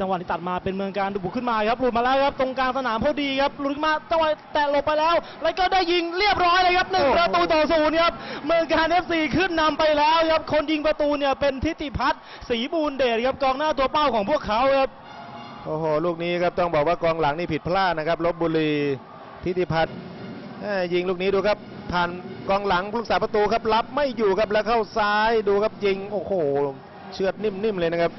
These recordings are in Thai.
จังหวะที่ตัดมาเป็นเมืองการดูบุกขึ้นมาครับหลุดมาแล้วครับตรงกลางสนามพอดีครับหลุดมาจังหวะแตะหลบไปแล้ว แล้วก็ได้ยิงเรียบร้อยเลยครับหนึ่งประตูต่อศูนย์ครับเมืองการเอฟซีขึ้นนำไปแล้วครับคนยิงประตูเนี่ยเป็นทิติพัฒน์ศรีบูนเดชครับกองหน้าตัวเป้าของพวกเขาครับโอ้โหลูกนี้ครับต้องบอกว่ากองหลังนี่ผิดพลาดนะครับลบบุรีทิติพัฒน์ยยิงลูกนี้ดูครับผ่านกองหลังผู้รักษาประตูครับรับไม่อยู่ครับแล้วเข้าซ้ายดูครับยิงโอ้โหเชือดนิ่มๆเลยนะครับ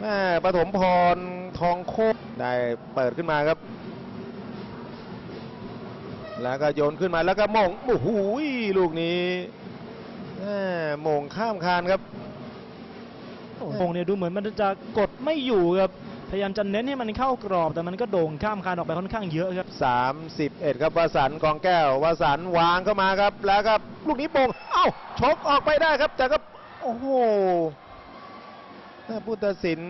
แม่ปฐมพรทองโคกได้เปิดขึ้นมาครับ แล้วก็โยนขึ้นมาแล้วก็มงโอ้โหลูกนี้แม่มงข้ามคานครับโอ้โหเนี่ยดูเหมือนมันจะกดไม่อยู่ครับพยายามจะเน้นให้มันเข้ากรอบ แต่มันก็โด่งข้ามคานออกไปค่อนข้างเยอะครับ31ครับวสันต์กองแก้ววสันต์วางเข้ามาครับ แล้วก็ลูกนี้โป่งเอ้าชกออกไปได้ครับแต่ก็โอ้โหน่า ผู้ตัดสิน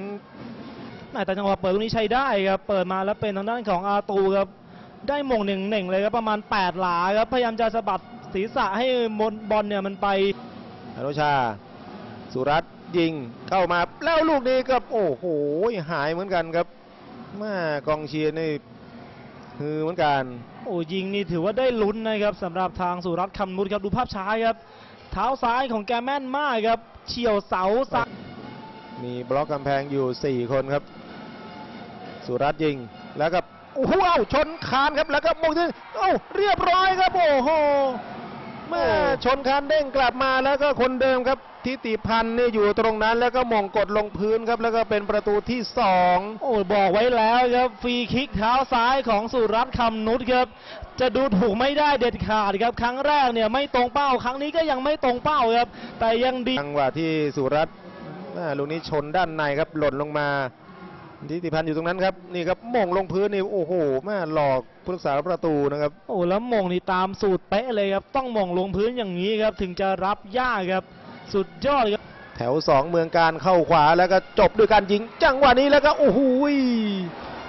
แม่แต่จังหวะเปิดลูกนี้ใช้ได้ครับ เปิดมาแล้วเป็นทางด้านของอาตูครับ ได้มงหนึ่งหนึ่งเลยครับประมาณ 8 หลาครับ พยายามจะสะบัดศีรษะให้บอลบอลเนี่ยมันไปอนุชา สุรัตน์ยิงเข้ามาแล้วลูกนี้ก็โอ้โหหายเหมือนกันครับแม่กองเชียร์นี่คือเหมือนกันโอ้ยิงนี่ถือว่าได้ลุ้นนะครับสำหรับทางสุรัตน์คำนุชครับดูภาพช้าครับ เท้าซ้ายของแกแม่นมากครับเฉียวเสาซ้าย มีบล็อกกำแพงอยู่ 4 คนครับ สุรัตน์ยิงแล้วก็โอ้โหเอ้าชนคานครับแล้วก็มงที่เอ้าเรียบร้อยครับโอ้โหแม่ชนคานเด้งกลับมาแล้วก็คนเดิมครับทิติพันธ์นี่อยู่ตรงนั้นแล้วก็มงกดลงพื้นครับ แล้วก็เป็นประตูที่สองโอ้บอกไว้แล้วครับฟรีคิกเท้าซ้ายของสุรัตน์คำนุชครับ จะดูถูกไม่ได้เด็ดขาดครับ ครั้งแรกเนี่ยไม่ตรงเป้า ครั้งนี้ก็ยังไม่ตรงเป้าครับ แต่ยังดีจังหวะที่สุรัตน์อ่า ลูกนี้ชนด้านในครับหล่นลงมาทิติพันธ์อยู่ตรงนั้นครับนี่ครับมงลงพื้นนี่โอ้โหแม่หลอกผู้รักษาประตูนะครับโอ้แล้วมงนี่ตามสูตรเป๊ะเลยครับต้องมงลงพื้นอย่างนี้ครับถึงจะรับยากครับสุดยอดครับแถว 2 เมืองการเข้าขวาแล้วก็จบด้วยการยิงจังหวะนี้แล้วก็โอ้โหย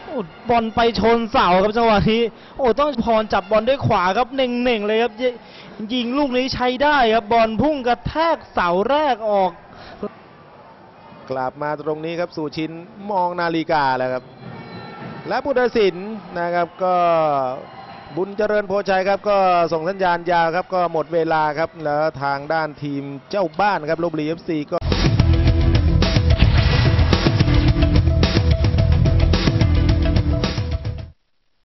โอ้บอลไปชนเสาครับจังหวะนี้โอ้ต้องพรจับบอลด้วยขวาครับเน่งๆเลยครับยยิงลูกนี้ใช้ได้ครับบอลพุ่งกระแทกเสาแรกออก กลับมาตรงนี้ครับสู่ชินมองนาฬิกาแล้วครับ และผู้ตัดสินนะครับก็บุญเจริญโพชัยครับก็ส่งสัญญาณยาวครับก็หมดเวลาครับแล้วทางด้านทีมเจ้าบ้านครับลบบุรีเอฟซีก็